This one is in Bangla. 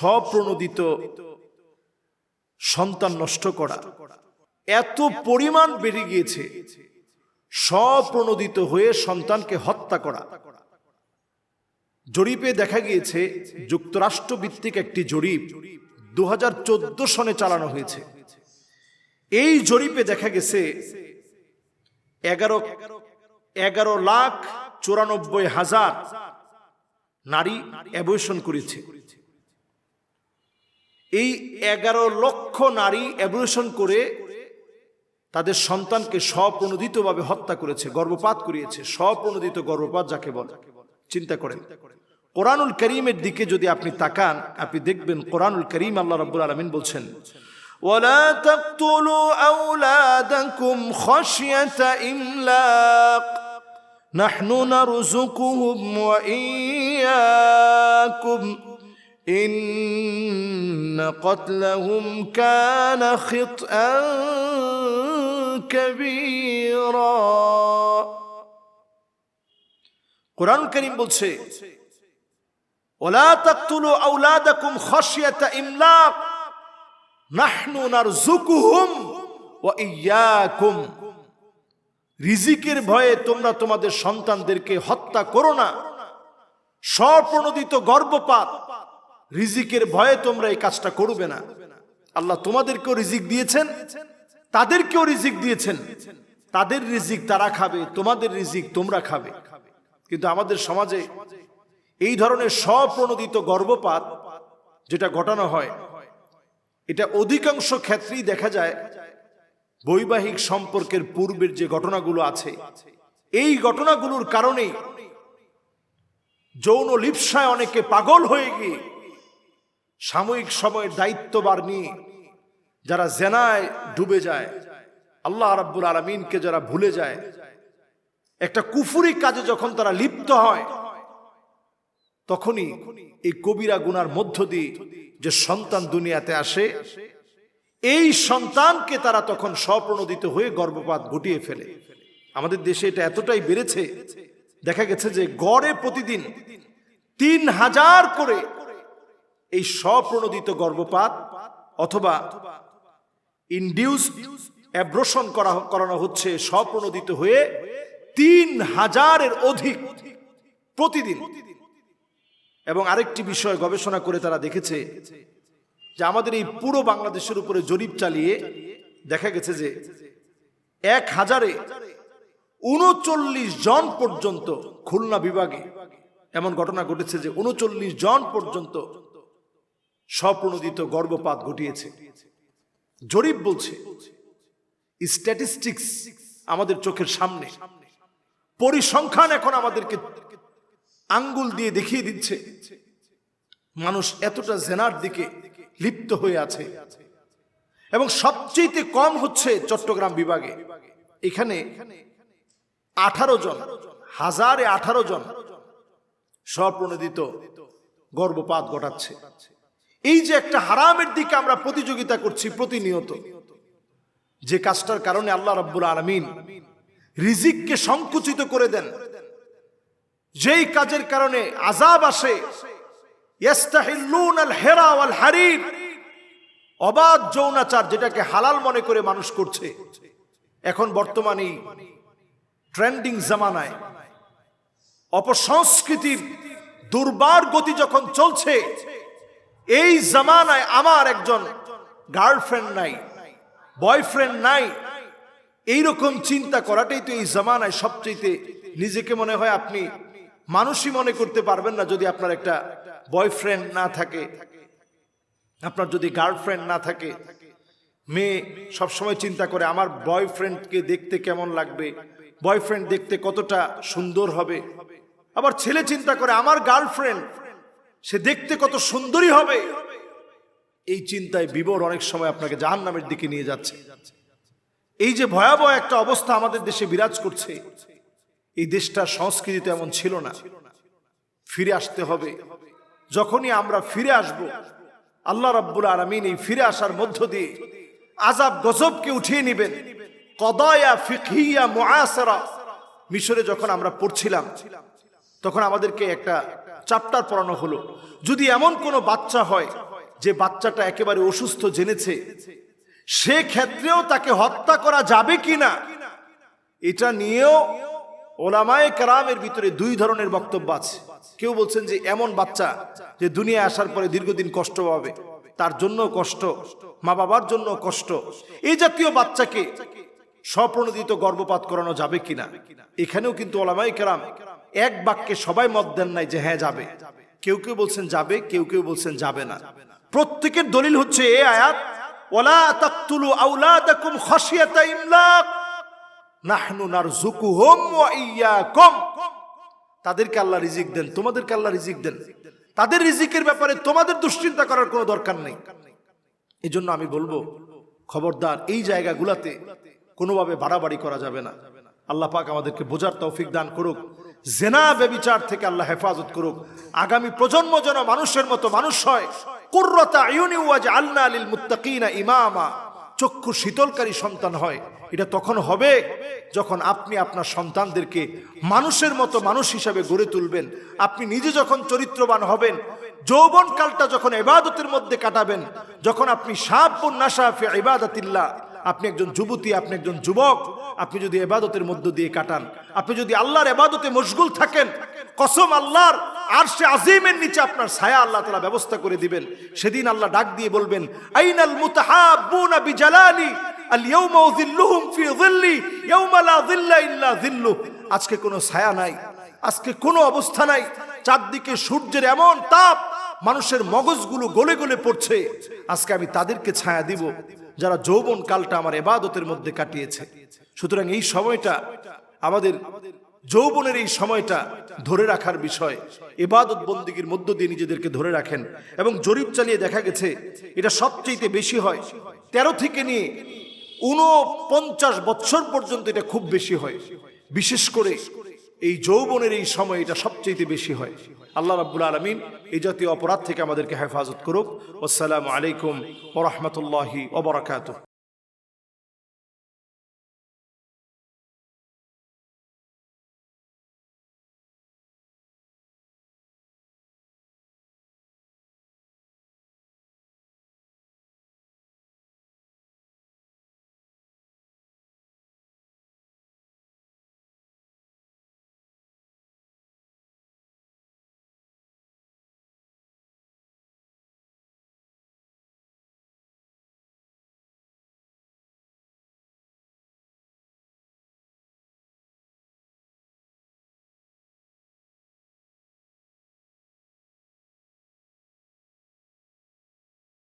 স্বপ্রণোদিত সন্তান নষ্ট করা। এত পরিমাণ বেড়ে গিয়েছে। স্বপ্রণোদিত হয়ে সন্তানকে হত্যা করা। জরিপে দেখা গিয়েছে, যুক্তরাষ্ট্র ভিত্তিক একটি জরিপ দু হাজার চোদ্দ সনে চালানো হয়েছে। এই জরিপে দেখা গেছে, এগারো এগারো লাখ চুরানব্বই হাজার নারী অ্যাবর্শন করেছে। এই এগারো লক্ষ নারী অ্যাবর্শন করে তাদের সন্তানকে স্বপ্রণোদিতভাবে হত্যা করেছে গর্ভপাত করিয়েছে স্বপ্রণোদিত গর্ভপাত যাকে বলে চিন্তা করেন কোরআনুল করিমের দিকে যদি আপনি তাকান আপনি দেখবেন কোরআনুল করিম আল্লাহ রাব্বুল আলামিন বলছেন ولا تقتلوا أولادكم خشية إملاق نحن نرزقهم وإياكم إن قتلهم كان خطأ كبيرا কোরআন করিম বলছে ওলা তাকতুলু আওলাদাকুম খাশিয়াতা ইমলাক নাহনু নারযুকুহুম ওয়া ইয়্যাকুম রিজিকের ভয়ে তোমরা তোমাদের সন্তানদেরকে হত্যা করো না স্বপ্রণোদিত গর্ভপাত রিজিকের ভয়ে তোমরা এই কাজটা করবে না। আল্লাহ তোমাদেরকেও রিজিক দিয়েছেন, তাদেরকেও রিজিক দিয়েছেন। তাদের রিজিক তারা খাবে, তোমাদের রিজিক তোমরা খাবে। কিন্তু আমাদের সমাজে এই ধরনের স্বপ্রণোদিত গর্ভপাত যেটা ঘটানো হয়, এটা অধিকাংশ ক্ষেত্রেই দেখা যায় বৈবাহিক সম্পর্কের পূর্বের যে ঘটনাগুলো আছে। এই ঘটনাগুলোর কারণেই যৌন লিপসায় অনেকে পাগল হয়ে গিয়ে সাময়িক সময়ের দায়িত্ববার নিয়ে যারা জেনায় ডুবে যায়, আল্লাহ রাব্বুল আলমিনকে যারা ভুলে যায়, একটা কুফুরি কাজে যখন তারা লিপ্ত হয়, তখনই এই কবিরা গুনার মধ্য দিয়ে যে সন্তান দুনিয়াতে আসে, এই সন্তানকে তারা তখন স্বপ্রণোদিত হয়ে গর্ভপাত ঘটিয়ে ফেলে। আমাদের দেশে এটা এতটাই বেড়েছে, দেখা গেছে যে গড়ে প্রতিদিন তিন হাজার করে এই স্বপ্রণোদিত গর্ভপাত অথবা ইনডিউস অ্যাব্রোশন করা করানো হচ্ছে, স্বপ্রণোদিত হয়ে তিন হাজারের অধিক প্রতিদিন। এবং আরেকটি বিষয় গবেষণা করে তারা দেখেছে যে আমাদের এই পুরো বাংলাদেশের উপরে জরিপ চালিয়ে দেখা গেছে যে এক হাজারে উনচল্লিশ জন পর্যন্ত খুলনা বিভাগে এমন ঘটনা ঘটেছে যে উনচল্লিশ জন পর্যন্ত স্বপ্রণোদিত গর্ভপাত ঘটিয়েছে। জরিপ বলছে স্ট্যাটিস্টিক্স আমাদের চোখের সামনে। পরিসংখ্যান এখন আমাদেরকে আঙ্গুল দিয়ে দেখিয়ে দিচ্ছে, মানুষ এতটা জেনার দিকে লিপ্ত হয়ে আছে। এবং সবচেয়ে কম হচ্ছে চট্টগ্রাম বিভাগে। এখানে আঠারো জন, হাজারে আঠারো জন স্বপ্রণোদিত গর্ভপাত ঘটাচ্ছে। এই যে একটা হারামের দিকে আমরা প্রতিযোগিতা করছি প্রতিনিয়ত, যে কাজটার কারণে আল্লাহ রাব্বুল আলমিন রিজিককে সংকুচিত করে দেন। যেই কাজের কারণে আজাব আসে অবাধ যৌনাচার যেটাকে হালাল মনে করে মানুষ করছে, এখন বর্তমানে ট্রেন্ডিং জামানায় অপসংস্কৃতির দুর্বার গতি যখন চলছে এই জামানায় আমার একজন গার্লফ্রেন্ড নাই, বয়ফ্রেন্ড নাই। এইরকম চিন্তা করাটাই তো এই জামানায় সবচেয়ে নিজেকে মনে হয় আপনি মানুষই মনে করতে পারবেন না যদি আপনার একটা বয়ফ্রেন্ড না থাকে। আপনার যদি গার্লফ্রেন্ড না থাকে, মেয়ে সবসময় চিন্তা করে আমার বয়ফ্রেন্ডকে দেখতে কেমন লাগবে, বয়ফ্রেন্ড দেখতে কতটা সুন্দর হবে। আবার ছেলে চিন্তা করে আমার গার্লফ্রেন্ড সে দেখতে কত সুন্দরী হবে। এই চিন্তায় বিবর অনেক সময় আপনাকে জাহান নামের দিকে নিয়ে যাচ্ছে। এই যে ভয়াবহ একটা অবস্থা আমাদের দেশে বিরাজ করছে, এই দেশটার সংস্কৃতি এমন ছিল না। ফিরে আসতে হবে। যখনই আমরা ফিরে আসব, আল্লাহ রাব্বুল আলমিন এই ফিরে আসার মধ্য দিয়ে আজাব গজবকে উঠিয়ে নেবেন। কদয়া ফিকহিয়া মুআসারা। মিশরে যখন আমরা পড়ছিলাম, তখন আমাদেরকে একটা চাপ্টার পড়ানো হলো। যদি এমন কোনো বাচ্চা হয় যে বাচ্চাটা একেবারে অসুস্থ জেনেছে, সে ক্ষেত্রেও তাকে হত্যা করা যাবে কিনা, এটা নিয়েও ওলামায়ে কেরামের ভিতরে দুই ধরনের বক্তব্য আছে। কেউ বলছেন যে এমন বাচ্চা যে দুনিয়া আসার পরে দীর্ঘদিন কষ্ট পাবে, তার জন্য কষ্ট, মা বাবার জন্য কষ্ট। এই জাতীয় বাচ্চাকে স্বপ্রণোদিত গর্ভপাত করানো যাবে কিনা, এখানেও কিন্তু ওলামাই কেরাম এক বাক্যে সবাই মত দেন নাই যে হ্যাঁ যাবে। কেউ কেউ বলছেন যাবে, কেউ কেউ বলছেন যাবে না। প্রত্যেকের দলিল হচ্ছে এ আয়াত ওলা দেন রিজিক দেন। তাদের ব্যাপারে তোমাদের দুশ্চিন্তা করার কোনো দরকার নেই। এই জন্য আমি বলব, খবরদার, এই জায়গাগুলাতে কোনোভাবে বাড়াবাড়ি করা যাবে না। আল্লাহ পাক আমাদেরকে বোঝার তৌফিক দান করুক। জেনা বেবিচার থেকে আল্লাহ হেফাজত করুক। আগামী প্রজন্ম যেন মানুষের মতো মানুষ হয়। কুর্রতা আয়ুনি ওয়াজ আল্লাহ আলিল মুত্তাকিনা ইমামা। চক্ষু শীতলকারী সন্তান হয়। এটা তখন হবে যখন আপনি আপনার সন্তানদেরকে মানুষের মতো মানুষ হিসাবে গড়ে তুলবেন। আপনি নিজে যখন চরিত্রবান হবেন যৌবন কালটা যখন এবাদতের মধ্যে কাটাবেন, যখন আপনি সাপ নাসাফি ইবাদতিল্লাহ। আপনি একজন যুবতী, আপনি একজন যুবক। আপনি যদি এবাদতের মধ্য দিয়ে কাটান, আপনি যদি আল্লাহর এবাদতে মশগুল থাকেন, কসম আল্লাহর আর সে আজিমের নিচে আপনার ছায়া আল্লাহ তালা ব্যবস্থা করে দিবেন। সেদিন আল্লাহ ডাক দিয়ে বলবেন, আইনাল মুতাহাব্বুনা বিজালালি, আল ইয়াউমা উযিল্লুহুম ফি যিল্লি, ইয়াউমা লা যিল্লা ইল্লা আজকে কোনো ছায়া নাই, আজকে কোনো অবস্থা নাই। চারদিকে সূর্যের এমন তাপ, মানুষের মগজগুলো গলে গলে পড়ছে। আজকে আমি তাদেরকে ছায়া দিব, যারা যৌবন কালটা আমার এবাদতের মধ্যে কাটিয়েছে। সুতরাং এই সময়টা আমাদের যৌবনের এই সময়টা ধরে রাখার বিষয়। এবাদত বন্দিগির মধ্য দিয়ে নিজেদেরকে ধরে রাখেন এবং জরিপ চালিয়ে দেখা গেছে, এটা সবচেয়ে বেশি হয়। তেরো থেকে নিয়ে উনপঞ্চাশ বছর পর্যন্ত এটা খুব বেশি হয়। বিশেষ করে এই যৌবনের এই সময় এটা সবচেয়ে বেশি হয়। আল্লাহ রাব্বুল আলমিন এই জাতীয় অপরাধ থেকে আমাদেরকে হেফাজত করুক। আসসালামু আলাইকুম ওরহমতুল্লাহি ওবরাকাতুহ